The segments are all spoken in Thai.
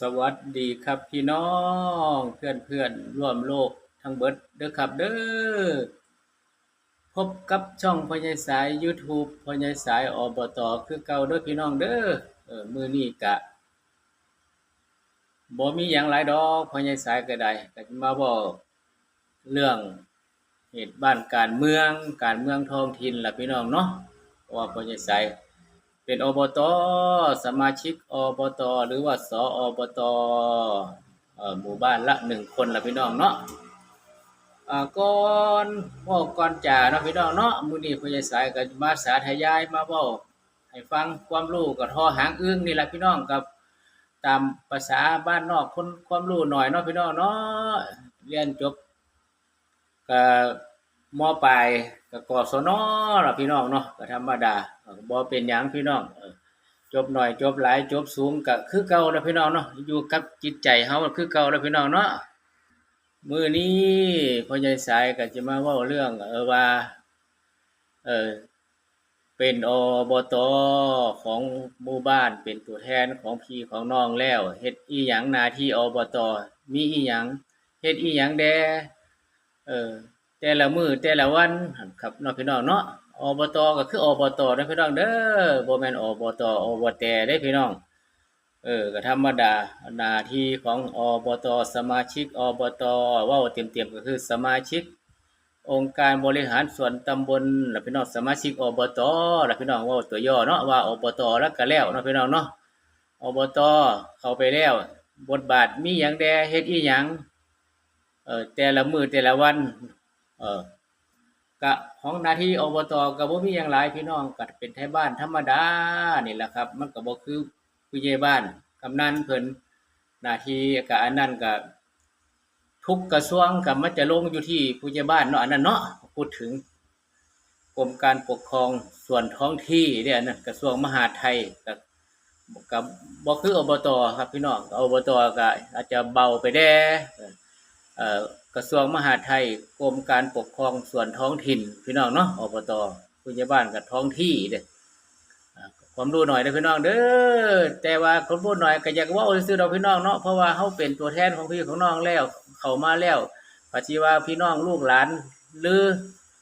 สวัสดีครับพี่น้องเพื่อนเพื่อนร่วมโลกทั้งเบิดเด้อครับเด้อพบกับช่องพ่อใหญ่สาย YouTube พ่อใหญ่สายอบตคือเก่าเด้อพี่น้องเด้อเออมือนี้กะบ่มีหยังหลายดอกพ่อใหญ่สายก็ได้ก็มาเว้าเรื่องเหตุบ้านการเมืองการเมืองท้องถิ่นล่ะพี่น้องเนาะว่าพ่อใหญ่สาย เป็นอบต สมาชิกอบต หรือว่าสออบตอหมู่บ้านละหนึ่งคนละพี่น้องเนาะอ่าก่อนเว้าก่อนจ่าเนาะพี่น้องเนาะมือนี้ผู้ใหญ่สายก็มาสาธยายมาเว้าให้ฟังความรู้ก็ทอหางอึ้งนี่แหละพี่น้องกับตามภาษาบ้านนอกคนความรู้หน่อยเนาะพี่น้องเนาะเรียนจบก็ มปลายก็กศนล่ะพี่น้องเนาะก็ธรรมดาเออบ่เป็นหยังพี่น้องจบหน่อยจบหลายจบสูงก็คือเก่าแล้วพี่น้องเนาะอยู่กับจิตใจเฮาคือเก่าแล้วพี่น้องเนาะมือนี้พ่อใหญ่สายก็จะมาเว้าเรื่อง เออว่า เออเป็นอบตของหมู่บ้านเป็นตัวแทนของพี่ของน้องแล้วเฮ็ดอีหยังหน้าที่อบตมีอีหยังเฮ็ดอีหยังแดเออ แต่ละมือแต่ละวันครับนาะพี่น้องเนาะอบตก็คืออบตเด้พี่น้องเด้อบ่แม่นอบตอบแตเด้พี่น้อง เออก็ธรรมดาหน้าที่ของอบตสมาชิกอบตว้าเต็มๆก็คือสมาชิก องค์การบริหารส่วนตำบลล่ะพี่น้องสมาชิกอบตล่ะพี่น้องว้าตัวย่อเนาะว่าอบตแล้วก็แล้วเนาะพี่น้องเนาะอบตเข้าไปแล้ว บทบาทมีหยังแดเฮ็ดอีหยังเอ่อแต่ละมือแต่ละวัน เออก็ของหน้าที่อบตก็บ่มีหยังหลายพี่น้องก็เป็นไทบ้านธรรมดานี่แหละครับ มันก็บ่คือผู้ใหญ่บ้านกำนันเพิ่นหน้าที่ก็อันนั้นก็ทุกกระทรวงก็มันจะลงอยู่ที่ผู้ใหญ่บ้านเนาะอันนั้นเนาะพูดถึงกรมการปกครองส่วนท้องที่เด้อันนั้นกระทรวงมหาดไทยก็ก็บ่คืออบตครับพี่น้องอบตก็อาจจะเบาไปแด่เอ่อ กระทรวงมหาดไทยกรมการปกครองส่วนท้องถิ่นพี่น้องเนาะอบตผู้ใหญ่บ้านกับท้องที่เด้อความรู้หน่อยเด้อพี่น้องเด้อแต่ว่าคนพูดหน่อยก็อยากว้าซื่อๆดอกพี่น้องเนาะเพราะว่าเฮาเป็นตัวแทนของพี่ของน้องแล้ว เข้ามาแล้วปัจจิว่าพี่น้องลูกหลานหรือ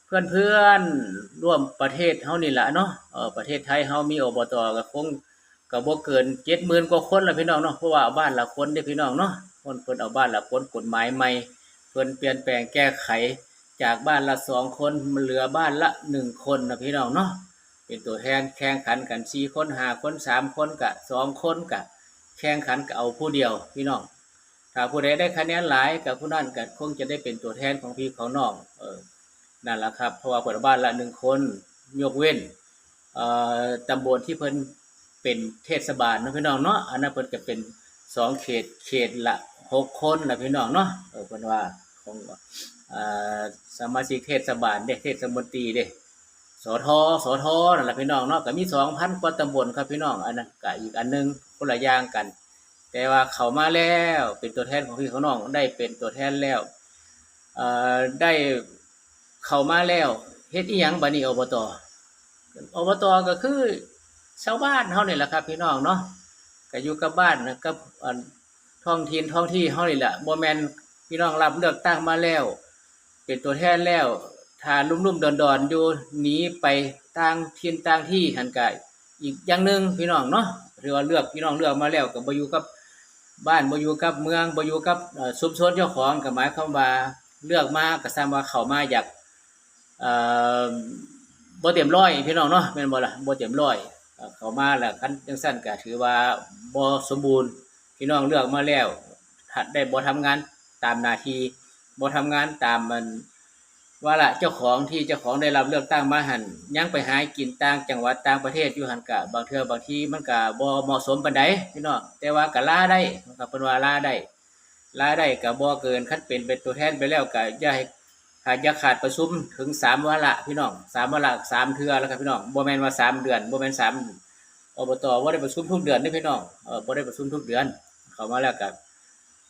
เพื่อนๆร่วมประเทศเฮานี่แหละเนาะเออประเทศไทยเฮามีอบตก็คงก็บ่เกิน70,000กว่าคนละพี่น้องเนาะเพราะว่าบ้านละคนเด้อพี่น้องเนาะคนเพิ่นเอาบ้านละคนกฎหมายใหม่ เพิ่นเปลี่ยนแปลงแก้ไขจากบ้านละสองคนมันเหลือบ้านละหนึ่งคนนะพี่น้องเนาะเป็นตัวแทนแข่งขันกันสี่คนห้าคนสามคนกะสองคนกะ แข่งขันก็เอาผู้เดียวพี่น้องถ้าผู้ใดได้คะแนนหลายกับผู้นั้นก็คงจะได้เป็นตัวแทนของพี่ของน้องเออนั่นแหละครับเพราะว่าเปิดบ้านละหนึ่งคนยกเว้นเอ่อตำบลที่เพิ่นเป็นเทศบาลนะพี่น้องเนาะอันนั้นเพิ่นก็เป็นสองเขตเขตละ หกคนนะพี่น้องเนาะเออเพิ่นว่าของอ่าสมาชิกเทศบาลเด้เทศมนตรีเด้สทสทนั่นแหละพี่น้องเนาะก็มี2,000กว่าตำบลครับพี่น้องอันนั้นก็อีกอันหนึงคนละอย่างกัน แต่ว่าเขามาแล้วเป็นตัวแทนของพี่เของน้องได้เป็นตัวแทนแล้วอ่อได้เข้ามาแล้วเฮ็ดอีหยังบัดนี้อบตอบตก็คือชาวบ้านเฮานี่แหละครับ พี่น้องเนาะก็อยู่กับบ้านกับ ท้องถิ่นท้องที่เฮานี่แหละบ่แมนพี่น้องรับเลือกตั้งมาแล้ว เป็นตัวแทนแล้วถ้าลุ่มๆดอนๆอยู่หนีไปต่างถิ่นต่างที่หันกายอีกอย่างหนึ่งพี่น้องเนาะหรือว่าเลือกพี่น้องเลือกมาแล้วก็บ่อยู่กับบ้านบ่อยู่กับเมืองบ่อยู่กับเอ่อชุมชนเจ้าของก็หมายความว่าเลือกมาก็ซ้ำว่าเข้ามาอยากเอ่อบ่เต็มร้อยพี่น้องเนาะแม่นบ่ล่ะบ่เต็มร้อยเข้ามาแล้วคันจังซั่นก็ถือว่าบ่สมบูรณ์ พี่น้องเลือกมาแล้วได้บ่ทำงานตามนาทีบ่ทำงานตามมันว่าละเจ้าของที่เจ้าของได้รับเลือกตั้งมาหันยังไปหากินต่างจังหวัดต่างประเทศอยู่หันกะบางเทื่อบางที่มันก็บ่เหมาะสมปานใดพี่น้องแต่ว่าก็ลาได้นะครับเพิ่นว่าล่าได้ล่าได้ก็บ่เกินคันเป็นเป็นตัวแทนไปแล้วก็อย่าให้ขาดยาขาดประชุมถึง3วาระพี่น้อง3วาระ3เทือแล้วครับพี่น้องบ่แมนว่า3เดือนบ่แม่น3อบตบ่าได้ประชุมทุกเดือนเด้พี่น้องเออบ่ได้ประชุมทุกเดือน เข้ามาแล้วก็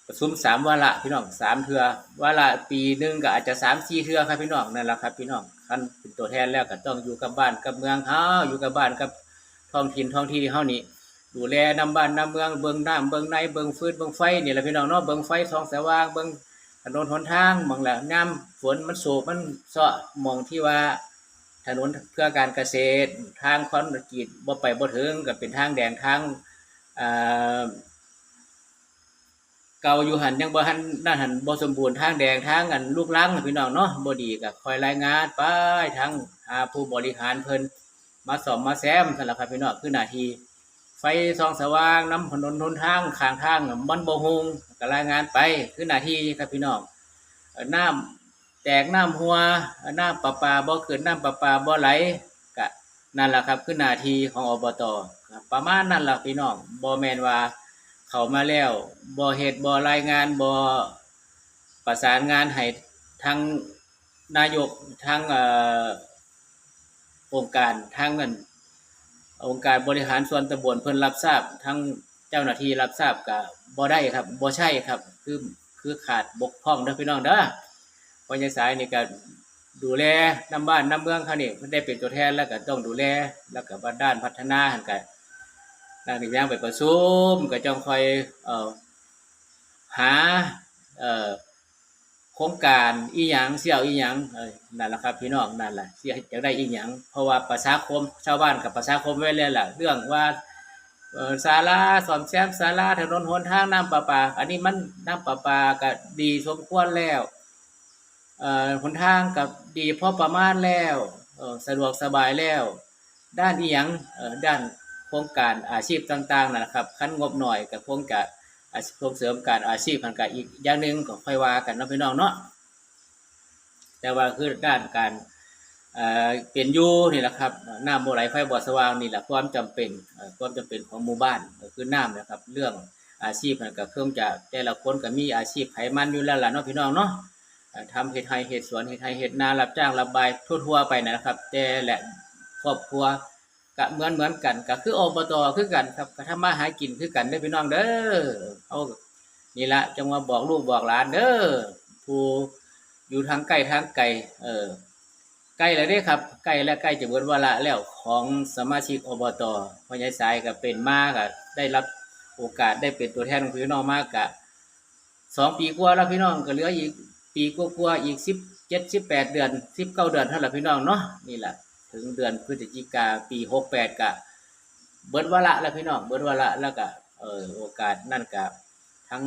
ประชุมสามวาระพี่น้องสามเทือวาระปีหนึ่งก็อาจจะสามสี่เทือครับพี่น้องนั่นแหละครับพี่น้องคันเป็นตัวแทนแล้วก็ต้องอยู่กับบ้านกับเมืองเฮาอยู่กับบ้านกับท้องถิ่นท้องที่เฮานี่ดูแลนำบ้านนำเมืองเบิ่งน้ำเบิ่งในเบิ่งฟืนเบิ่งไฟนี่แหละพี่น้องเนาะเบิ่งไฟส่องสว่างเบิ่งถนนหนทางบางละน้ำฝนมันโศกมันเซาะมองที่ว่า ถนนเพื่อการเกษตร ทางคอนกรีตบ่ไปบ่ถึงก็เป็นทางแดงทางอ่า เก่าอยู่หันยังบ่หันนั่นหันบ่สมบูรณ์ทางแดงทางอันลูกลังพี่น้องเนาะบ่ดีก็คอยรายงานไปทางหาผู้บริหารเพิ่นมาซ่อมมาแซมซั่นล่ะครับพี่น้องคือหน้าที่ไฟส่องสว่างน้ำถนนหนทางข้างทางมันบ่ฮงก็รายงานไปคือหน้าที่ครับพี่น้องน้ำแตกน้ำหัวน้ำประปาบ่ขึ้นน้ำประปาบ่ไหลก็นั่นแหละครับคือหน้าที่ของอบตประมาณนั้นแหละพี่น้องบ่แมนว่า เขามาแล้วบ่เฮ็ดบ่รายงานบ่ประสานงานให้ทางนายกทางเอ่อองค์การทางเงินองค์การบริหารส่วนตำบลเพิ่นรับทราบทั้งเจ้าหน้าที่รับทราบก็บ่ได้ครับบ่ใช่ครับ คือคือขาดบกพร่องเด้อพี่น้องเด้อพอยายสายนี่ก็ดูแลน้ำบ้านน้ำเมืองเขานี่เพิ่นได้เป็นตัวแทนแล้วก็ต้องดูแลแล้วก็บ้านด้านพัฒนาหันกัน ด้านอีกอย่างไปประชุมก็จ้องคอยเอ่อหาเอ่อโครงการอีหยังเสี่ยวอีหยังเอ้ยนั่นแหละครับพี่น้องนั่นแหละสิอยากได้อีหยังเพราะว่าประชาคมชาวบ้านกับประชาคมไว้แล้วล่ะเรื่องว่าเออศาลาซ่อมแซมศาลาถนนหนทางน้ำประปา อันนี้มันน้ำประปาก็ดีสมควรแล้วเออหนทางกับดีพอประมาณแล้วเออสะดวกสบายแล้ว ด้านอีหยังเออด้าน โครงการอาชีพต่างๆนั่นแหละครับขั้นงบหน่อยกับโครงการอาชีพส่งเสริมการอาชีพพันกับอีกอย่างหนึ่งก็ค่อยว่ากันนะพี่น้องเนาะแต่ว่าคือด้านการเอ่อเป็นยูนี่แหละครับน้ำบ่ไหลไฟบ่สว่างนี่แหละความจำเป็นความจำเป็นของหมู่บ้านก็คือน้ำนะครับ เรื่องอาชีพมันก็เครื่องจะแต่ละคนก็มีอาชีพไขมันอยู่แล้วล่ะเนาะพี่น้องเนาะทำเฮ็ดไร่เฮ็ดสวนเฮ็ดไร่เฮ็ดนารับจ้างรับบายทั่วๆไปนะครับ แต่และครอบครัว ก็เหมือนเหมือนกันก็คืออบตคือกันครับก็ทำมาหากินคือกันเด้พี่น้องเด้อเอานี่ละจังว่าบอกลูกบอกหลานเด้อผู้อยู่ทางใกล้ทางไกลเออใกล้แล้วเด้ครับใกล้และใกล้จะเบิดวาระแล้วของสมาชิกอบตพ่อใหญ่สายก็เป็นมากก็ได้รับโอกาสได้เป็นตัวแทนของพี่น้องมากก็สองปีกว่าแล้วพี่น้องก็เหลืออีกปีกว่าๆอีกสิบเจ็ดสิบแปดเดือนสิบเก้าเดือนเท่าไหร่พี่น้องเนาะนี่แหละ ถึงเดือนพฤศจิกาปีหกแปดกะเบิดวาระแล้วพี่น้องเบิดวาระแล้วก็เออโอกาสนั่นกะทั้ง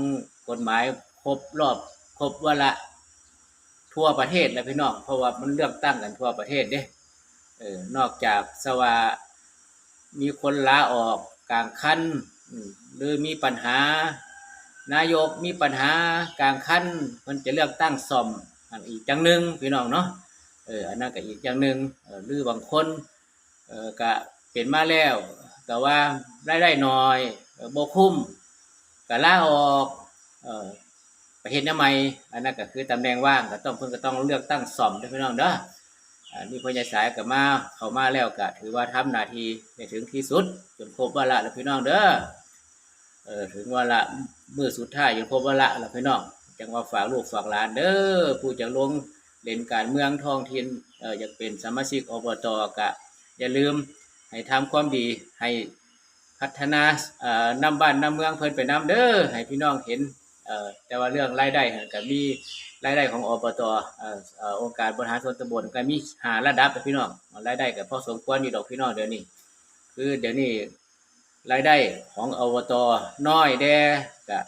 กฎหมายครบรอบครบวาระทั่วประเทศแล้วพี่น้องเพราะว่ามันเลือกตั้งกันทั่วประเทศเด้เออนอกจากสวามีคนลาออกกลางคันหรือมีปัญหา นายกมีปัญหากลางคันเพิ่นจะเลือกตั้งซ่อมอันอีกจังหนึ่งพี่น้องเนาะ เอออันนั้นก็อีกจังหนึ่งหรือบางคนเออก็เป็นมาแล้ว แต่ว่ารายได้น้อยเออบ่คุ้มก็ลาออกเออปเฮ็ดแนวใหม่อันนั้นก็คือตำแหน่งว่างก็ต้องเพิ่นก็ต้องเลือกตั้งซ่อมด้อพี่น้องเด้ออ่านี่พญ่สายกับมาเข้ามาแล้วก็ถือว่าทำหน้าทีได้ถึงที่สุดจนครบวาระแล้วพี่น้องเด้อเออถึงวาระมือสุดท้ายจนครบวาระแล้วพี่น้องจังว่าฝากลูกฝากหลานเด้อผู้จะลง เล่นการเมืองท้องถิ่นเอออยากเป็นสมาชิกอบตก็อย่าลืมให้ทำความดีให้พัฒนาเอ่อนำบ้านนำเมืองเพิ่นไปนำเด้อให้พี่น้องเห็นเอ่อแต่ว่าเรื่องรายได้นั่นก็มีรายได้ของอบตเอ่อองค์การบริหารส่วนตำบลก็มีหาระดับพี่น้องรายได้ก็พอสมควรอยู่ดอกพี่น้องเดี๋ยวนี้ คือเดี๋ยวนี้รายได้ของอบตน้อยแด่ก็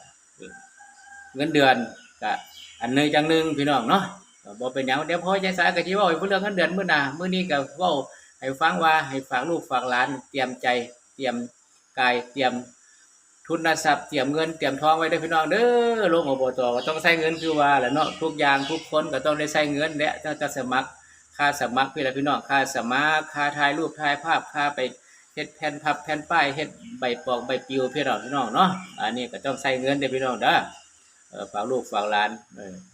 เงินเดือนก็อันนึงจังหนึงพี่น้องเนาะ ก็บ่เป็นหยังเดี๋ยวพอใจสายก็สิเว้าให้เรื่องเงินเดือนมื้อหน้ามื้อนี้ก็ว้าให้ฟังว่าให้ฝากลูกฝากหลาน เตรียมใจเตรียมกายเตรียมทุนทรัพย์เตรียมเงินเตรียมทองไว้เด้พี่น้องเด้อลงอบตก็ต้องใช้เงินคือว่าแหละเนาะทุกอย่างทุกคนก็ต้องได้ใช้เงินและถ้าจะสมัครค่าสมัครพี่ละพี่น้องค่าสมัครค่าถ่ายรูปถ่ายภาพค่าไปเฮ็ดแผ่นพับแผ่นป้ายเฮ็ดใบปอกใบปิวพี่น้องพี่น้องเนาะอันนี้ก็ต้องใช้เงินเด้อพี่น้องเด้อ ฝากลูกฝากหลาน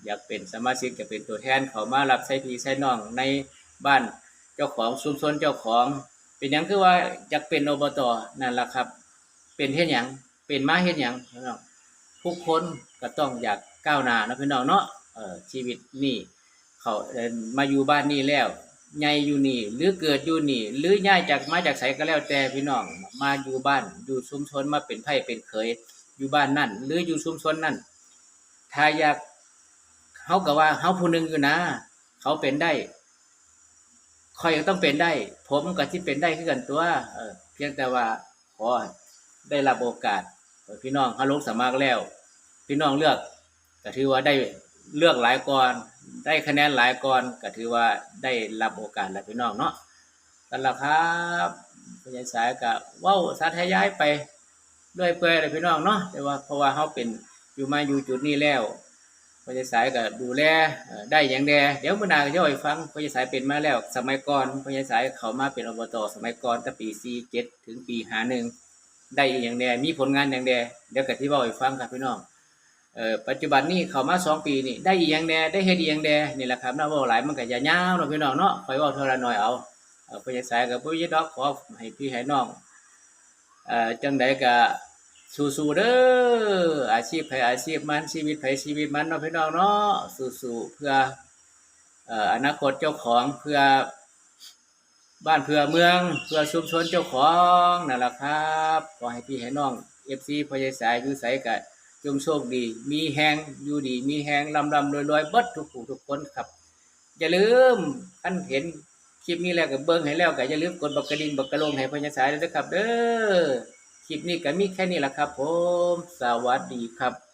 อยากเป็นสมาชิกจะเป็นตัวแทนเขามารับใช้พี่ใช้น้องในบ้านเจ้าของชุมชนเจ้าของ เป็นหยังคือว่าอยากเป็นอบตนั่นแหละครับ เป็นเฮ็ดหยังเป็นมาเฮ็ดหยังพี่น้องทุกคนก็ต้องอยากก้าวหน้านะพี่น้องเนาะชีวิตนี่เขามาอยู่บ้านนี่แล้วใหญ่อยู่นี่ หรือเกิดอยู่นี่ หรือย้ายจากมาจากไสก็แล้วแต่พี่น้อง มาอยู่บ้านอยู่ชุมชนมาเป็นไผเป็นเขยอยู่บ้านนั่น หรืออยู่ชุมชนนั่น ถ้าอยากเฮาก็ว่าเฮาผู้หนึ่งอยู่นะ เขาเป็นได้ข่อยก็ต้องเป็นได้ ผมก็สิเป็นได้คือกันตัว เออ เพียงแต่ว่าขอได้รับโอกาสพี่น้องเฮาลงสมัครแล้ว พี่น้องเลือกก็ถือว่าได้เลือกหลายก่อนได้คะแนนหลายก่อนก็ถือว่าได้รับโอกาสแล้วพี่น้องเนาะกันละครับพยายสายก็เว้าสาธยายไปด้วยเปื่อยเลยพี่น้องเนาะแต่ว่าเพราะว่าเฮาเป็น อยู่มาอยู่จุดนี้แล้วพยาสายก็ดูแลได้อย่างแดเดี๋ยวมื้อหน้าก็จะให้ฟังพยายสายเป็นมาแล้ว สมัยก่อนพยายสายเขามาเป็นอบตสมัยก่อนตั้งปี47ถึงปี51ได้อีหยังแดมีผลงานอย่างแดเดี๋ยวก็สิเว้าให้ฟังครับพี่น้องเออปัจจุบันนี้เขามาสองปีนี่ได้อีหยังแหน่ได้เฮ็ดอีหยังแหน่นี่แหละครับเนาะเว้าหลายมันก็จะยาวเนาะพี่น้องเนาะคอยเว้าเท่าละน้อยเอาเอ่อพยาสายก็บ่ยึดอกขอให้พี่ให้น้องเอ่อจังใดก็ สู้ๆเด้ออาชีพไผอาชีพมันชีวิตไผชีวิตมันเนาะพี่น้องเนาะสู้ๆเพื่อเอ่อนาคตเจ้าของเพื่อบ้านเพื่อเมืองเพื่อชุมชนเจ้าของนั่นแหละครับขอให้พี่ให้น้อง FC พยาสายอยู่ไสก็จงโชคดี มีแหงอยู่ดี มีแหงลำลำรวยรวยๆเบิดทุกผู้ทุกคนครับ อย่าลืมท่านเห็นคลิปนี้แล้วก็เบิ่งให้แล้วก็อย่าลืมกดบักกระดิ่งบักกระลงให้พญาสายด้วยนะครับ เด้อ คลิปนี้ก็มีแค่นี้แหละครับผม สวัสดีครับ